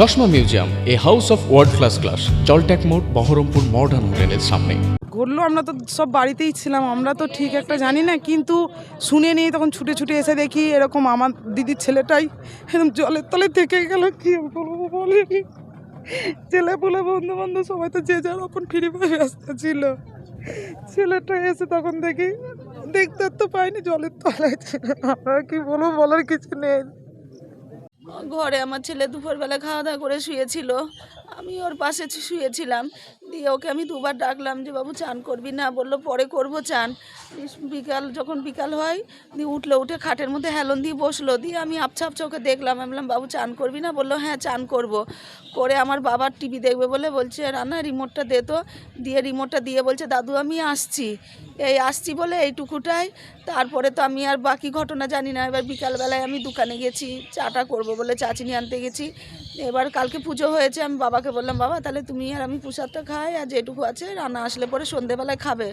চশমা museum, a house of world class class জলট্যাক মোড়, Baharampur modern হোটেলের সামনে। ঘটলো আমরা তো সব বাড়িতেই ছিলাম, আমরা তো ঠিক একটা জানি না, কিন্তু শুনে নিয়ে তখন ছুটে ছুটে এসে দেখি এরকম আমার দিদির ছেলেটাই একদম জলের তলে থেকে গেল, কি বলব বলিনি ছেলে বলে বন্ধু বান্ধব সবাই তো যে যার আপন ফিরে পায়ে, ব্যস্ত ছিল। ছেলেটা এসে তখন দেখি, দেখতে তো পাইনি, জলের তলায় আমরা কি বলব বলার কিছু নেই। ঘরে আমার ছেলে দুপুরবেলা খাওয়া দাওয়া করে শুয়েছিল আমি ওর পাশে শুয়েছিলাম। দিয়ে ওকে আমি দুবার ডাকলাম যে, বাবু, চান করবি না? বলল, পরে করব চান। বিকাল, যখন বিকাল হয়, দিয়ে উঠল, উঠে খাটের মধ্যে হেলন দিয়ে বসল। দিয়ে আমি আপছা আপছা ওকে দেখলাম, আমি বললাম, বাবু, চান করবি না? বলল হ্যাঁ চান করব। করে আমার বাবার টিভি দেখবে বলে বলছে, রান্না, রিমোটটা দে তো। দিয়ে রিমোটটা দিয়ে বলছে, দাদু, আমি আসছি। এই আসছি বলে এইটুকুটাই। তারপরে তো আমি আর বাকি ঘটনা জানি না। এবার বিকালবেলায় আমি দোকানে গেছি, চাটা করব বলে চা চিনি আনতে গেছি। এবার কালকে পুজো হয়েছে, আমি বাবাকে বললাম, বাবা, তাহলে তুমি আর আমি প্রসাদটা খাই আর যেটুকু আছে রান্না আসলে পরে সন্ধেবেলায় খাবে।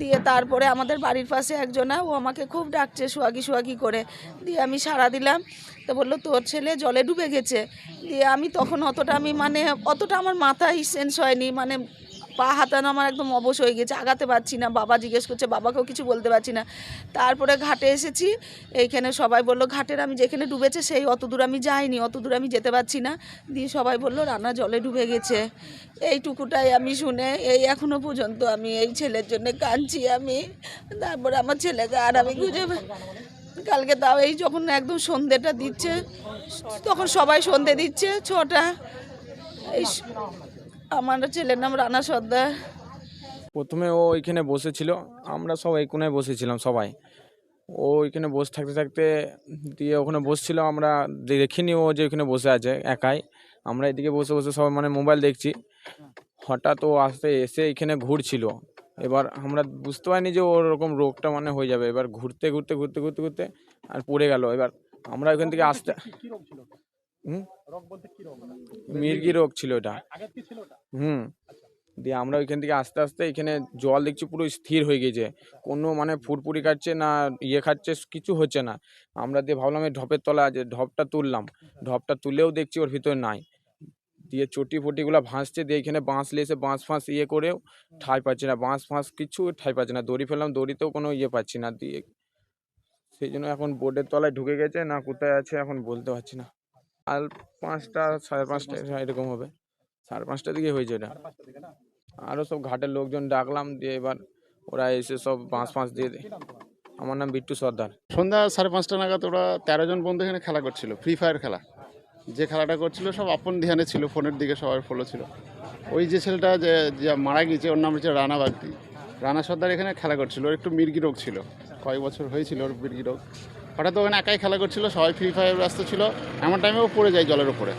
দিয়ে তারপরে আমাদের বাড়ির পাশে একজনা, ও আমাকে খুব ডাকছে সোয়াগি সোয়াগি করে। দিয়ে আমি সাড়া দিলাম। তো বলল, তোর ছেলে জলে ডুবে গেছে। দিয়ে আমি তখন অতটা আমি মানে অতটা আমার মাথায় সেন্স হয়নি। মানে পা হাতানো আমার একদম অবশ হয়ে গেছে আগাতে পারছি না। বাবা জিজ্ঞেস করছে, বাবাকেও কিছু বলতে পারছি না। তারপরে ঘাটে এসেছি, এইখানে সবাই বলল, ঘাটের আমি যেখানে ডুবেছে সেই অত দূর আমি যাইনি, অত দূর আমি যেতে পারছি না। দিয়ে সবাই বলল, রান্না জলে ডুবে গেছে। এইটুকুটাই আমি শুনে, এই এখনও পর্যন্ত আমি এই ছেলের জন্য কাঁদছি আমি। তারপরে আমার ছেলেকে আর আমি খুঁজে কালকে তাও এই যখন একদম সন্ধেটা দিচ্ছে, তখন সবাই সন্ধে দিচ্ছে, ছটা। এই আমার ছেলের নাম রানা সর্দার। প্রথমে ও ওইখানে বসেছিল, আমরা সব এই কোনায় বসেছিলাম সবাই। ও ওইখানে বসে থাকতে থাকতে দিয়ে ওখানে বসছিল, আমরা দেখিনি ও যে ওইখানে বসে আছে একাই। আমরা এদিকে বসে বসে সবাই মানে মোবাইল দেখছি। হঠাৎ ও আসতে এসে এখানে ঘুরছিল। এবার আমরা বুঝতে পারিনি যে ওরকম রোগটা মানে হয়ে যাবে। এবার ঘুরতে ঘুরতে ঘুরতে ঘুরতে ঘুরতে আর পড়ে গেল। এবার আমরা ওইখান থেকে আসতে হুম? মির্গি রোগ ছিল এটা হুম। দিয়ে আমরা ওইখান থেকে আস্তে আস্তে এখানে জল দেখছি পুরো স্থির হয়ে গেছে। কোনো মানে ফুরফুরি খাচ্ছে না ইয়ে খাচ্ছে কিছু হচ্ছে না। আমরা দিয়ে ভাবলাম এই ঢপের তলা আছে ঢপটা তুললাম। ঢপটা তুলেও দেখছি ওর ভিতরে নাই। দিয়ে চটি ফটিগুলো ভাসছে দিয়ে এখানে বাঁশ লেসে বাঁশ ফাঁস ইয়ে করেও ঠাই পাচ্ছি না। বাঁশ ফাঁস কিছু ঠাই পাচ্ছি না। দড়ি ফেললাম দড়িতেও কোনো ইয়ে পাচ্ছি না। দিয়ে সেই জন্য এখন বোর্ডের তলায় ঢুকে গেছে না কোথায় আছে এখন বলতে পারছি না। আর পাঁচটা সাড়ে পাঁচটা এরকম হবে। সাড়ে পাঁচটার দিকে হয়েছে এটা। আরও সব ঘাটের লোকজন ডাকলাম দিয়ে এবার ওরা এসে সব বাঁশ ফাঁস দিয়ে দেয় আমার নাম বিট্টু সর্দার। সন্ধ্যা সাড়ে পাঁচটা নাগাদ ওরা তেরো জন বন্ধু এখানে খেলা করছিল ফ্রি ফায়ার খেলা। যে খেলাটা করছিল সব আপন ধ্যানে ছিল ফোনের দিকে সবার ফলো ছিল। ওই যে ছেলেটা যে যে মারা গিয়েছে ওর নাম হচ্ছে রানা বাগদি। রানা সর্দার এখানে খেলা করছিল ওর একটু মির্গি রোগ ছিল। কয়েক বছর হয়েছিল ওর মির্গি রোগ। হঠাৎ ওখানে একাই খেলা করছিল, সবাই ফ্রি ফায়ার ব্যস্ত ছিল। এমন টাইমেও পড়ে যায় জলের উপরে।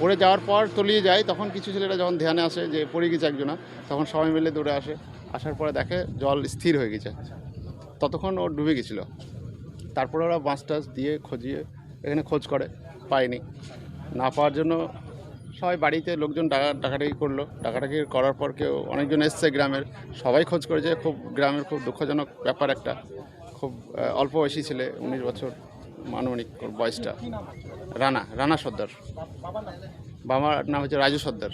পড়ে যাওয়ার পর তলিয়ে যায়, তখন কিছু ছেলেরা যখন ধ্যানে আসে যে পড়ে গেছে একজনা, তখন সবাই মিলে দৌড়ে আসে। আসার পরে দেখে জল স্থির হয়ে গেছে। ততক্ষণ ও ডুবে গেছিল। তারপরে ওরা বাঁশ টাস দিয়ে খোঁজিয়ে এখানে খোঁজ করে, পায়নি। না পাওয়ার জন্য সবাই বাড়িতে লোকজন ডাকা ডাকাটাকি করল। ডাকাডাকি করার পর কেউ অনেকজন এসছে গ্রামের। সবাই খোঁজ করেছে, খুব গ্রামের খুব দুঃখজনক ব্যাপার একটা। খুব অল্প বয়সী ছেলে, উনিশ বছর, মানবিক ওর বয়সটা। রানা রানা সর্দার। বাবার নাম হচ্ছে রাজু সর্দার।